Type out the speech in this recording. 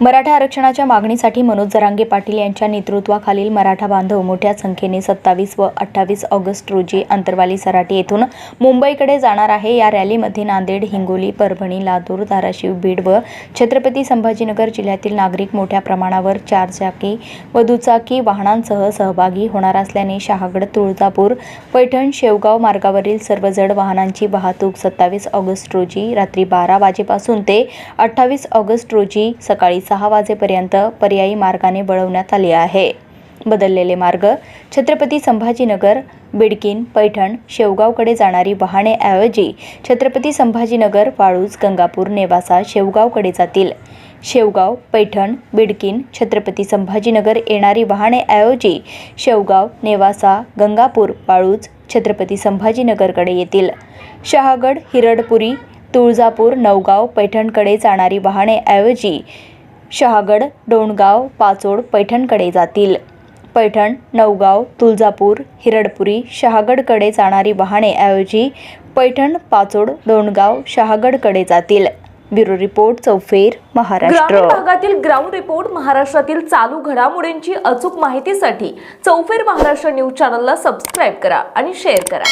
मराठा आरक्षणाच्या मागणीसाठी मनोज जरांगे पाटील यांच्या नेतृत्वाखालील मराठा बांधव मोठ्या संख्येने सत्तावीस व अठ्ठावीस ऑगस्ट रोजी अंतरवाली सराटी येथून मुंबईकडे जाणार आहे. या रॅलीमध्ये नांदेड हिंगोली परभणी लातूर धाराशिव बीड व छत्रपती संभाजीनगर जिल्ह्यातील नागरिक मोठ्या प्रमाणावर चारचाकी व दुचाकी वाहनांसह सहभागी होणार असल्याने शहागड तुळजापूर पैठण शेवगाव मार्गावरील सर्व जड वाहनांची वाहतूक सत्तावीस ऑगस्ट रोजी रात्री बारा वाजेपासून ते अठ्ठावीस ऑगस्ट रोजी सकाळी सहा वाजेपर्यंत पर्यायी मार्गाने वळवण्यात आले आहे. बदललेले मार्ग छत्रपती संभाजीनगर बिडकीन पैठण शेवगावकडे जाणारी वाहनेऐवजी छत्रपती संभाजीनगर वाळूज गंगापूर नेवासा शेवगावकडे जातील. शेवगाव पैठण बिडकीन छत्रपती संभाजीनगर येणारी वाहनेऐवजी शेवगाव नेवासा गंगापूर वाळूज छत्रपती संभाजीनगरकडे येतील. शहागड हिरडपुरी तुळजापूर नवगाव पैठणकडे जाणारी वाहनेऐवजी शहागड डोणगाव पाचोड पैठणकडे जातील. पैठण नवगाव तुळजापूर हिरडपुरी शहागडकडे जाणारी वाहनेऐवजी पैठण पाचोड डोणगाव शहागडकडे जातील. ब्युरो रिपोर्ट चौफेर महाराष्ट्र. भागातील ग्राउंड रिपोर्ट महाराष्ट्रातील चालू घडामोडींची अचूक माहितीसाठी चौफेर महाराष्ट्र न्यूज चॅनलला सबस्क्राईब करा आणि शेअर करा.